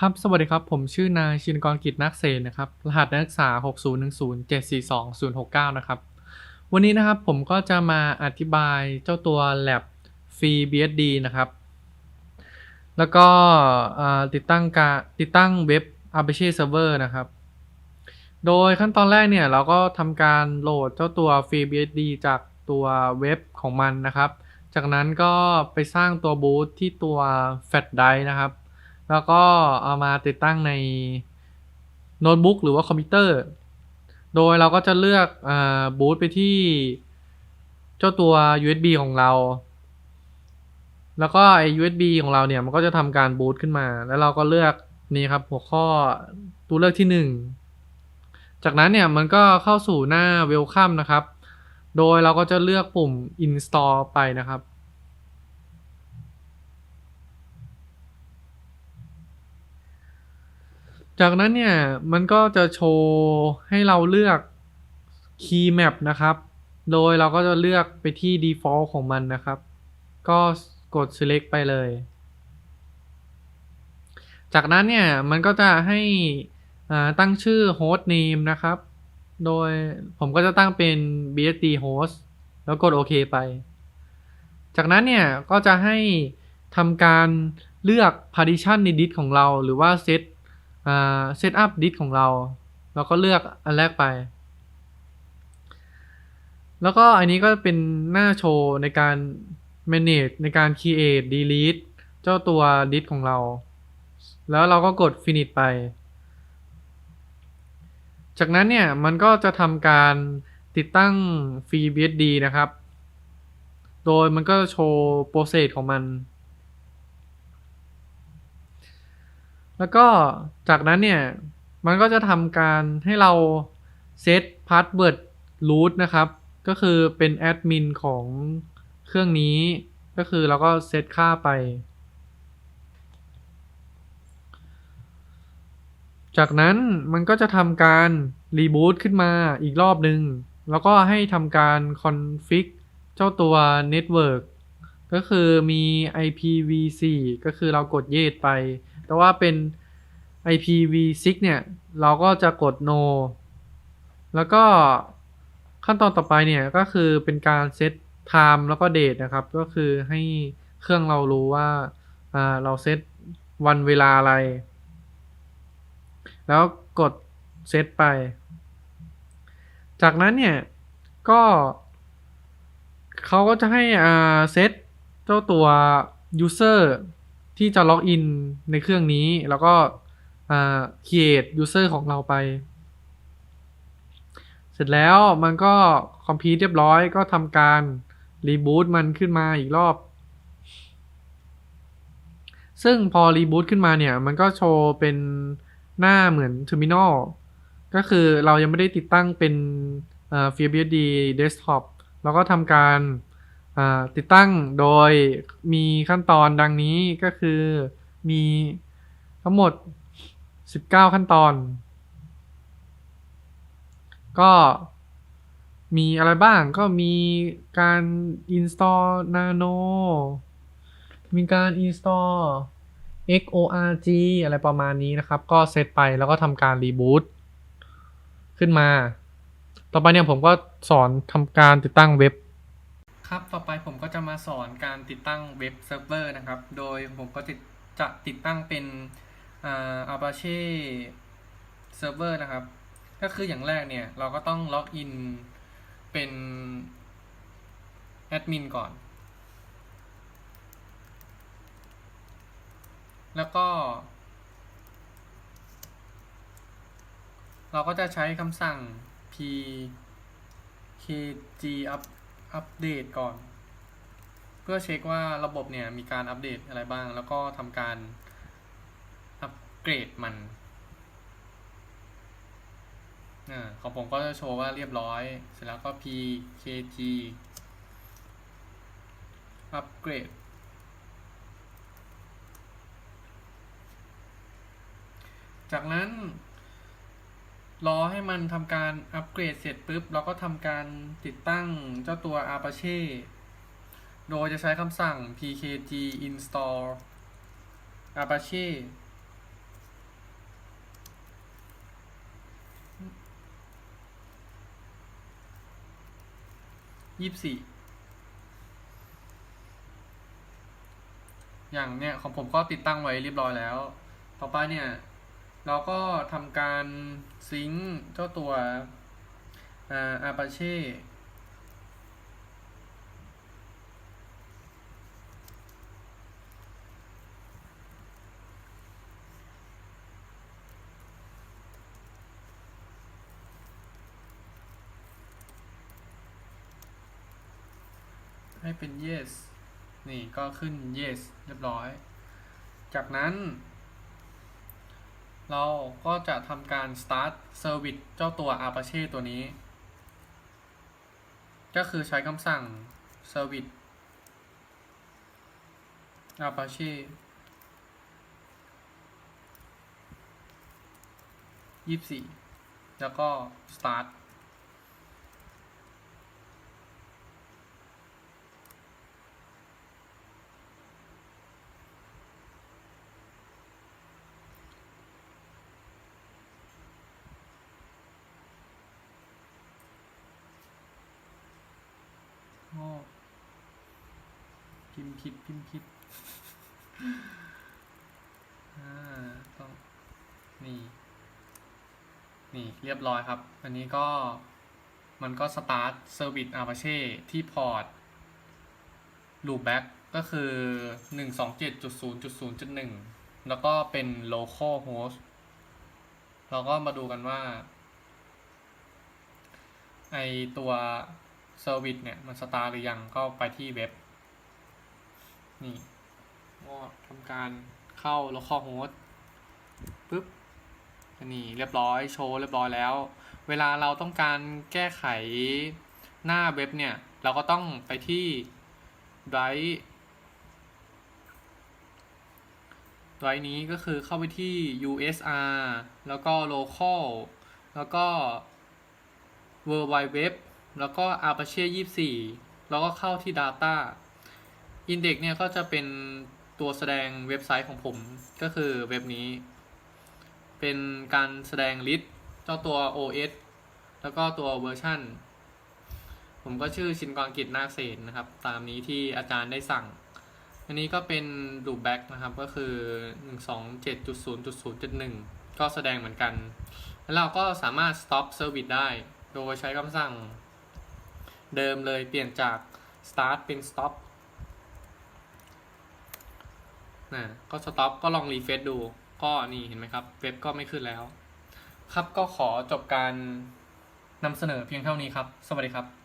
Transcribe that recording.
ครับ สวัสดีครับ ผมชื่อนายชินกรกิจนักเศรษนะครับ รหัสนักศึกษา 6010742นะครับ วันนี้นะครับผมก็จะมาอธิบายเจ้าตัว Lab Free BSD นะครับ แล้วก็ติดตั้งการติดตั้งเว็บ Apache Server นะครับ โดยขั้นตอนแรกเนี่ย เราก็ทำการโหลดเจ้าตัว Free BSD จากตัวเว็บของมันนะครับ จากนั้นก็ไปสร้างตัวบูตที่ตัว Flash Drive นะครับ แล้วก็เอามาติดตั้งในโน้ตบุ๊กหรือว่าคอมพิวเตอร์ โดยเราก็จะเลือกอบูตไปที่เจ้าตัว USB ของเรา แล้วก็ไอ้ USB ของเราเนี่ยมันก็จะทำการบูตขึ้นมา แล้วเราก็เลือกนี่ครับหัวข้อตัวเลือกที่หนึ่งจากนั้นเนี่ยมันก็เข้าสู่หน้า Welcome นะครับ โดยเราก็จะเลือกปุ่ม Install ไปนะครับ จากนั้นเนี่ยมันก็จะโชว์ให้เราเลือก Key Map นะครับ โดยเราก็จะเลือกไปที่ Default ของมันนะครับ ก็กด Select ไปเลย จากนั้นเนี่ยมันก็จะให้ตั้งชื่อ Host Name นะครับ โดยผมก็จะตั้งเป็น BSD Host แล้วกดโอเคไป จากนั้นเนี่ยก็จะให้ทำการเลือก partition ในดิสของเรา หรือว่าเซต เซตอัพดิสของเราแล้วก็เลือกอันแรกไป แล้วก็อันนี้ก็เป็นหน้าโชว์ในการ manage ในการ create delete เจ้าตัวดิสของเรา แล้วเราก็กด finish ไป จากนั้นเนี่ย มันก็จะทำการติดตั้ง FreeBSD นะครับ โดยมันก็โชว์ process ของมัน แล้วก็จากนั้นเนี่ย มันก็จะทำการให้เราเซตพาสเวิร์ด root นะครับ ก็คือเป็นแอดมินของเครื่องนี้ ก็คือเราก็เซตค่าไป จากนั้นมันก็จะทำการรีบูตขึ้นมาอีกรอบหนึ่งแล้วก็ให้ทำการคอนฟิกเจ้าตัว Network ก็คือมี IPv4 ก็คือเรากด yes ไป แต่ว่าเป็น IPv6 เนี่ย เราก็จะกด no แล้วก็ขั้นตอนต่อไปเนี่ยก็คือเป็นการเซต time แล้วก็ date นะครับ ก็คือให้เครื่องเรารู้ว่าเราเซตวันเวลาอะไร แล้วกดเซตไป จากนั้นเนี่ยก็เขาก็จะให้เซตเจ้าตัว user ที่จะล็อกอินในเครื่องนี้แล้วก็อ่า create user ของเราไป เสร็จแล้วมันก็ complete เรียบร้อยก็ทำการ reboot มันขึ้นมาอีกรอบ ซึ่งพอ reboot ขึ้นมาเนี่ย มันก็โชว์เป็นหน้าเหมือน terminal ก็คือเรายังไม่ได้ติดตั้งเป็นเอ่อ FreeBSD desktop เราก็ทำการ ติดตั้งโดยมีขั้นตอนดังนี้ก็คือมีทั้งหมด 19 ขั้นตอน ก็มีอะไรบ้างก็มีการ install nano มีการ install xorg อะไรประมาณนี้นะครับ ก็เซตไปแล้วก็ทำการรีบูตขึ้นมา ต่อไปเนี่ยผมก็สอนทำการติดตั้งเว็บ ครับ ต่อไปผมก็จะมาสอนการติดตั้งเว็บเซิร์ฟเวอร์นะครับ โดยผมก็จะจะติดตั้งเป็นอ่า Apache Server นะครับ ก็คืออย่างแรกเนี่ย เราก็ต้องล็อกอินเป็นแอดมินก่อน แล้วก็ เราก็จะใช้คำสั่ง pkg up update ก่อน เพื่อเช็คว่าระบบเนี่ยมีการอัปเดตอะไรบ้าง แล้วก็ทำการอัปเกรดมันอของผมก็จะโชว์ว่าเรียบร้อย เสร็จแล้วก็ pkg upgrade จากนั้น รอให้มันทำการอัปเกรดเสร็จปุ๊บ เราก็ทำการติดตั้งเจ้าตัว Apache โดยจะใช้คำสั่ง pkg install apache ยี่สิบสี่อย่างเนี้ยของผมก็ติดตั้งไว้เรียบร้อยแล้ว ต่อไปเนี่ย เราก็ทำการซิงค์เจ้าตัวอา Apache ให้เป็น yes นี่ก็ขึ้น yes เรียบร้อย จากนั้น เราก็จะทำการ start service เจ้าตัว Apache ตัวนี้ ก็คือใช้คำสั่ง service Apache ยี่สี่แล้วก็ start โง่พิมพ์ผิดพิมพ์ผิดอ่าต้องนี่ นี่เรียบร้อยครับ อันนี้ก็มันก็สตาร์ทเซอร์วิส Apache ที่พอร์ต loopback ก็คือ 127.0.0.1 แล้วก็เป็น local host เราก็มาดูกันว่า ไอตัว เซอร์วิสเนี่ยมันสตาร์หรือยังก็ไปที่เว็บ นี่ก็ทำการเข้า local host ปึ๊บนนี้เรียบร้อยโชว์เรียบร้อยแล้ว เวลาเราต้องการแก้ไขหน้าเว็บเนี่ย เราก็ต้องไปที่ Drive Drive นี้ก็คือเข้าไปที่ USR แล้วก็ local แล้วก็ World Wide Web แล้วก็ Apache 24 แล้วก็เข้าที่ Data Index เนี่ยก็จะเป็นตัวแสดงเว็บไซต์ของผมก็คือเว็บนี้ เป็นการแสดงลิสต์เจ้าตัว OS แล้วก็ตัวเวอร์ชันผมก็ชื่อชินกรกิจนาคเศษนะครับ ตามนี้ที่อาจารย์ได้สั่ง อันนี้ก็เป็น loopback นะครับ ก็คือ 127.0.0.1 ก็แสดงเหมือนกัน แล้วเราก็สามารถ stop service ได้ โดยใช้คำสั่ง เดิมเลยเปลี่ยนจาก start เป็น stop นะก็ stop ก็ลองรีเฟซดู ก็นี่เห็นไหมครับเว็บก็ไม่ขึ้นแล้ว ครับก็ขอจบการนำเสนอเพียงเท่านี้ครับ สวัสดีครับ